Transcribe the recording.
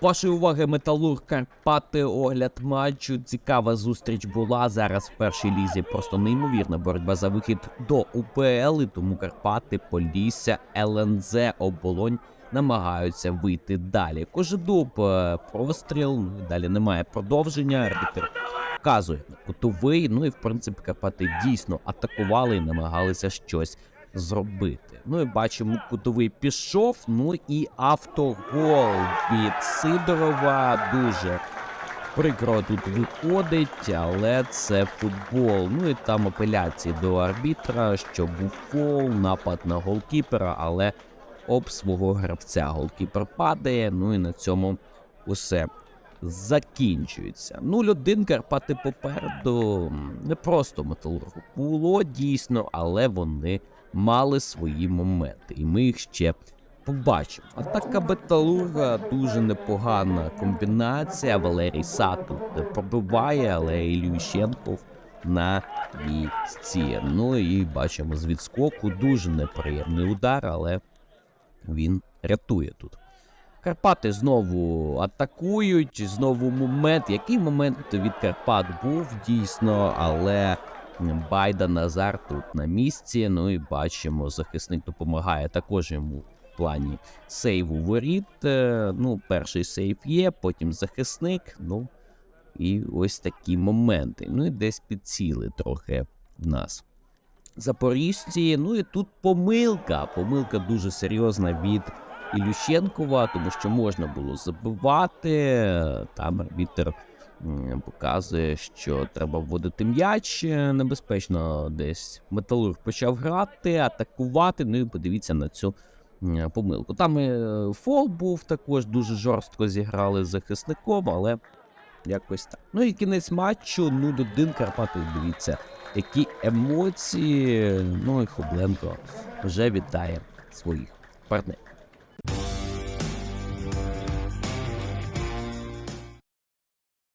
Вашої уваги Металург Карпати, огляд матчу. Цікава зустріч була зараз в першій лізі. Просто неймовірна боротьба за вихід до УПЛ. І тому Карпати, Полісся, ЛНЗ, Оболонь намагаються вийти далі. Кожедуб, е, простріл. ну Далі немає продовження. Арбітр вказує кутовий. Ну і в принципі Карпати дійсно атакували і намагалися щось зробити. Ну і бачимо, кутовий пішов. Ну і автогол від Сидорова дуже прикро тут виходить, але це футбол. Ну і там апеляції до арбітра, що був фол, напад на голкіпера, але об свого гравця голкіпер падає. Ну і на цьому усе закінчується. 0-1 Карпати попереду. Не просто металургу було дійсно, але вони мали свої моменти, і ми їх ще побачимо. Атака металурга дуже непогана комбінація. Валерій Сату пробиває, але Ілющенков на місці. Ну і бачимо з відскоку дуже неприємний удар, але він рятує тут. Карпати знову атакують, знову момент. Який момент від Карпат був дійсно, але Байда Назар тут на місці. Ну і бачимо, захисник допомагає також йому в плані сейву воріт. Е, Ну, перший сейв є, потім захисник. Ну і ось такі моменти. Ну і десь підціли трохи в нас. Запоріжці. Ну і тут помилка. Помилка дуже серйозна від Ілющенкова, тому що можна було забивати. Там арбітер показує, що треба вводити м'яч. е, Небезпечно десь металург почав грати, атакувати. Ну і подивіться на цю помилку. Там і е, фол був також дуже жорстко зіграли з захисником, але якось так. Ну і кінець матчу. Ну, один Карпати, дивіться, які емоції. Ну і Хобленко вже вітає своїх партнерів.